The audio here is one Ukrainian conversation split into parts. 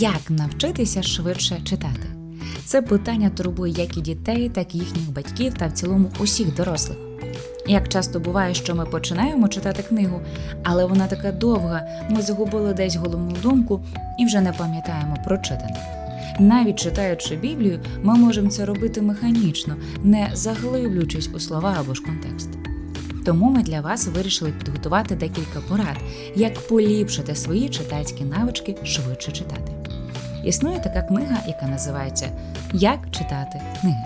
Як навчитися швидше читати? Це питання турбує як і дітей, так і їхніх батьків та в цілому усіх дорослих. Як часто буває, що ми починаємо читати книгу, але вона така довга, ми загубили десь головну думку і вже не пам'ятаємо про читане. Навіть читаючи Біблію, ми можемо це робити механічно, не заглиблюючись у слова або ж контекст. Тому ми для вас вирішили підготувати декілька порад, як поліпшити свої читацькі навички швидше читати. Існує така книга, яка називається Як читати книги.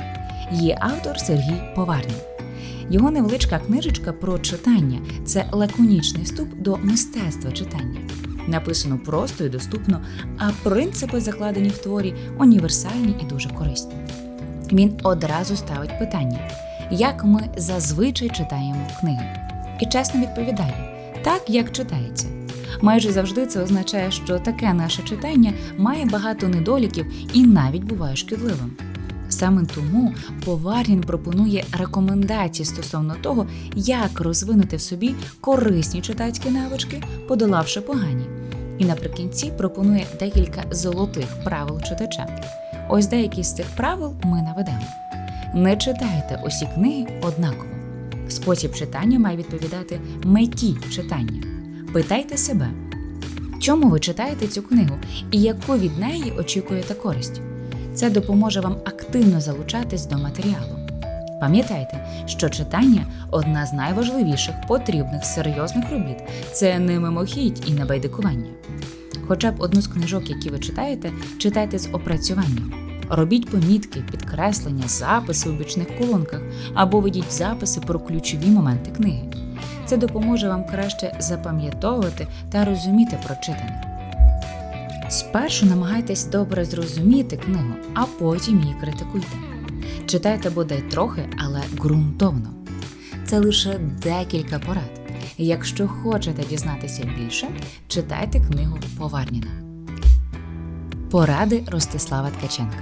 Її автор Сергій Поварній. Його невеличка книжечка про читання це лаконічний вступ до мистецтва читання. Написано просто і доступно, а принципи, закладені в творі, універсальні і дуже корисні. Він одразу ставить питання, як ми зазвичай читаємо книги. І чесно відповідає, так як читається. Майже завжди це означає, що таке наше читання має багато недоліків і навіть буває шкідливим. Саме тому Поварін пропонує рекомендації стосовно того, як розвинути в собі корисні читацькі навички, подолавши погані. І наприкінці пропонує декілька золотих правил читача. Ось деякі з цих правил ми наведемо. Не читайте усі книги однаково. Спосіб читання має відповідати меті читання. Питайте себе, чому ви читаєте цю книгу і яку від неї очікуєте користь. Це допоможе вам активно залучатись до матеріалу. Пам'ятайте, що читання одна з найважливіших потрібних серйозних робіт. Це не мимохідь і не байдикування. Хоча б одну з книжок, які ви читаєте, читайте з опрацюванням. Робіть помітки, підкреслення, записи у бічних колонках або ведіть записи про ключові моменти книги. Це допоможе вам краще запам'ятовувати та розуміти прочитане. Спершу намагайтесь добре зрозуміти книгу, а потім її критикуйте. Читайте бодай трохи, але ґрунтовно. Це лише декілька порад. Якщо хочете дізнатися більше, читайте книгу Поварніна. Поради Ростислава Ткаченка.